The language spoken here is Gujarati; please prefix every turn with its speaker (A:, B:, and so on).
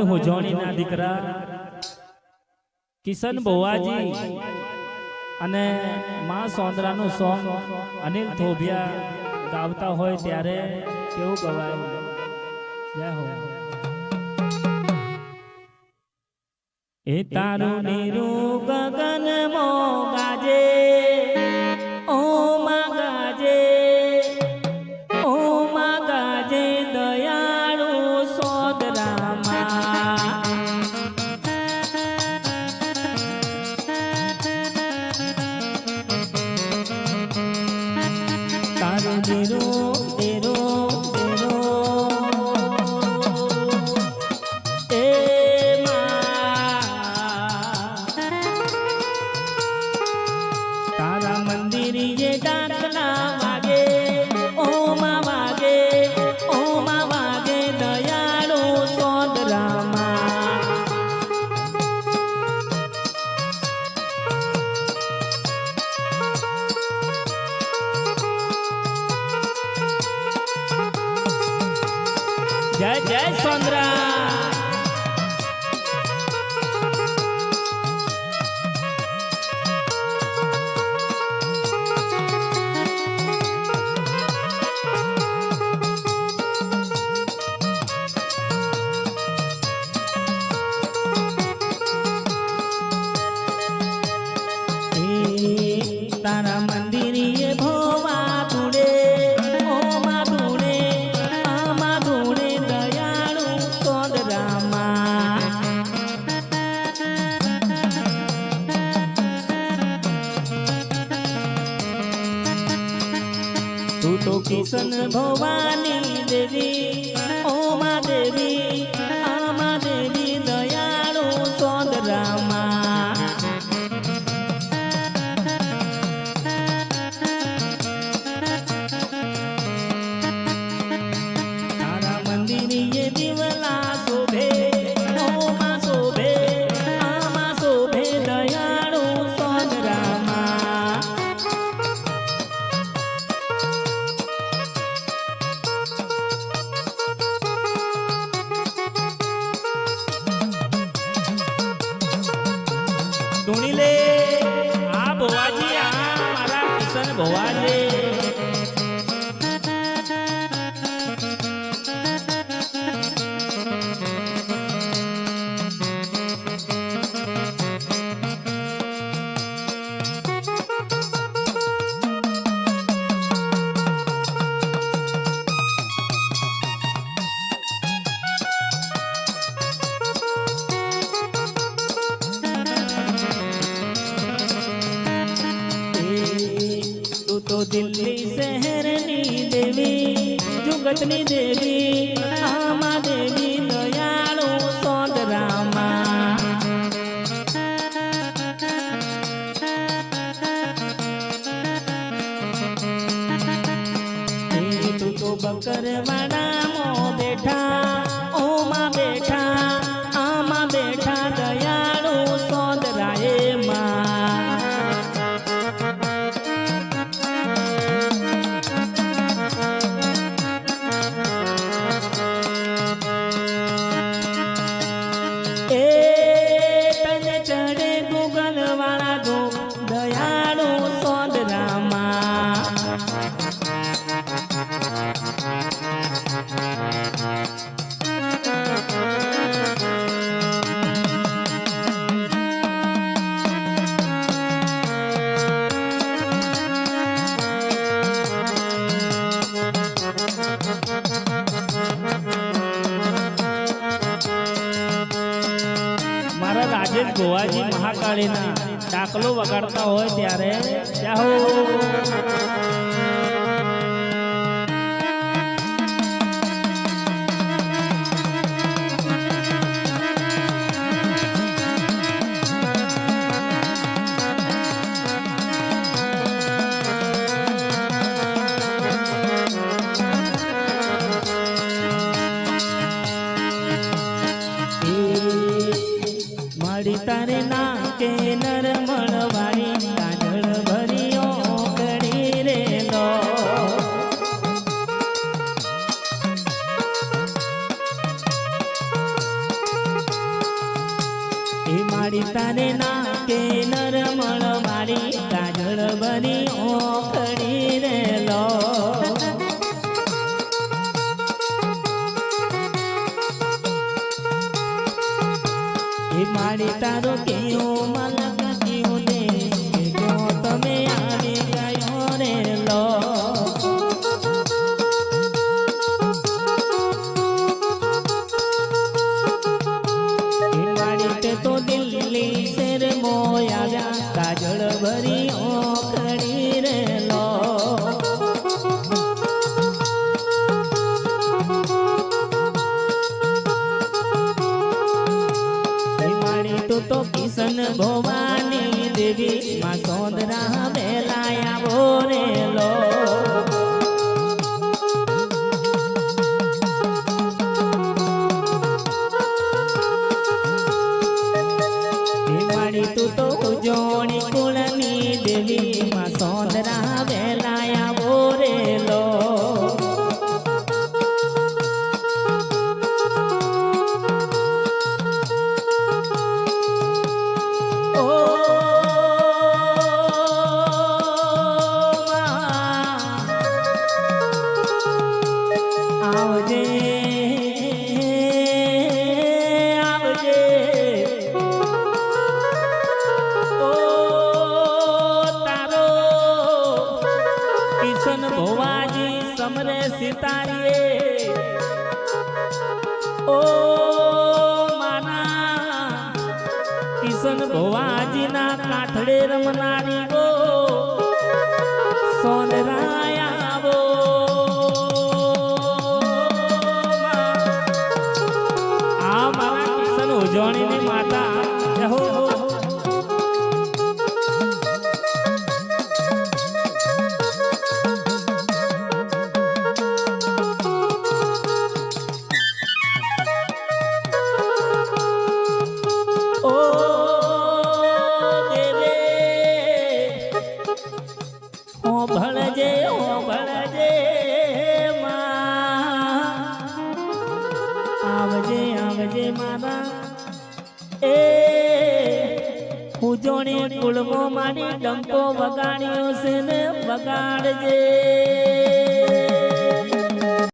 A: ભવાની હુજોણીના દીકરા. કિશન બોવાજી અને મા સોંદરાનું સોંગ અનિલ થોભિયા ગાવતા હોય ત્યારે કેવું ગવાયું? જય હો. એ તારું નીરું તારું જય જય સોંદરા એ તારા મંદિરીએ તું કિશન ભવાની દેવી ઓ માં દેવી આ માં દેવી દયાળુ સોદરામાં जगत ने देवी રાજેશ ગોવાજી મહાકાળીના ડાકલો વગાડતા હોય ત્યારે ત્યાં કે નરમળ મારી કાજળ બની ઓખડી રે લો. એ મારી તારો કેવું મલક કેવું કિશન કિશન ભવાજીના કાઠડે રમનારી ગો સોનરાયા આવો આ મારા કિશન ઉજવણીની માતા હો. ઉજોણી કુળમો મારી ડંકો વગાડ્યો છે ને વગાડજે.